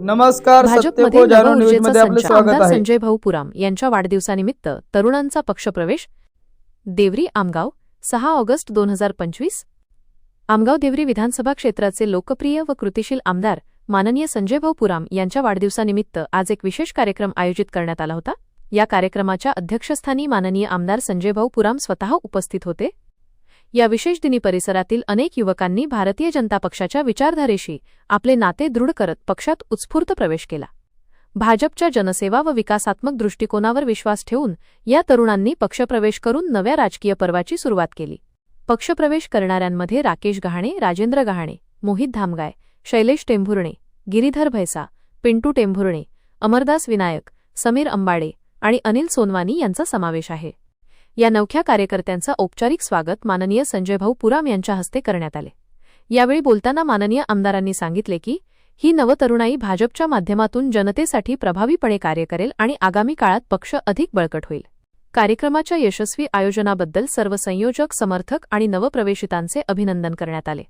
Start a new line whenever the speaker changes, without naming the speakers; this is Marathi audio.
नमस्कार
भाजपमध्ये नवऊर्जेचा संच आमदार संजय भाऊ पुराम यांच्या वाढदिवसानिमित्त तरुणांचा पक्षप्रवेश. देवरी आमगाव सहा ऑगस्ट दोन हजार पंचवीस. आमगाव देवरी विधानसभा क्षेत्राचे लोकप्रिय व कृतिशील आमदार माननीय संजय भाऊ पुराम यांच्या वाढदिवसानिमित्त आज एक विशेष कार्यक्रम आयोजित करण्यात आला होता. या कार्यक्रमाच्या अध्यक्षस्थानी माननीय आमदार संजय भाऊ पुराम स्वतः उपस्थित होते. या विशेष दिनी परिसरातील अनेक युवकांनी भारतीय जनता पक्षाच्या विचारधारेशी आपले नाते दृढ करत पक्षात उत्स्फूर्त प्रवेश केला. भाजपच्या जनसेवा व विकासात्मक दृष्टिकोनावर विश्वास ठेवून या तरुणांनी पक्षप्रवेश करून नव्या राजकीय पर्वाची सुरुवात केली. पक्षप्रवेश करणाऱ्यांमध्ये राकेश गहाणे राजेंद्र गहाणे मोहित धामगाय शैलेश टेंभुर्णे गिरीधर भैसा पिंटू टेंभुर्णे अमरदास विनायक समीर अंबाडे आणि अनिल सोनवानी यांचा समावेश आहे. या नवख्या कार्यकर्त्यांचं औपचारिक स्वागत माननीय संजय भाऊ पुराम यांच्या हस्ते करण्यात आले. यावेळी बोलताना माननीय आमदारांनी सांगितले की ही नवतरुणाई भाजपच्या माध्यमातून जनतेसाठी प्रभावीपणे कार्य करेल आणि आगामी काळात पक्ष अधिक बळकट होईल. कार्यक्रमाच्या यशस्वी आयोजनाबद्दल सर्व संयोजक समर्थक आणि नवप्रवेशितांचे अभिनंदन करण्यात आले.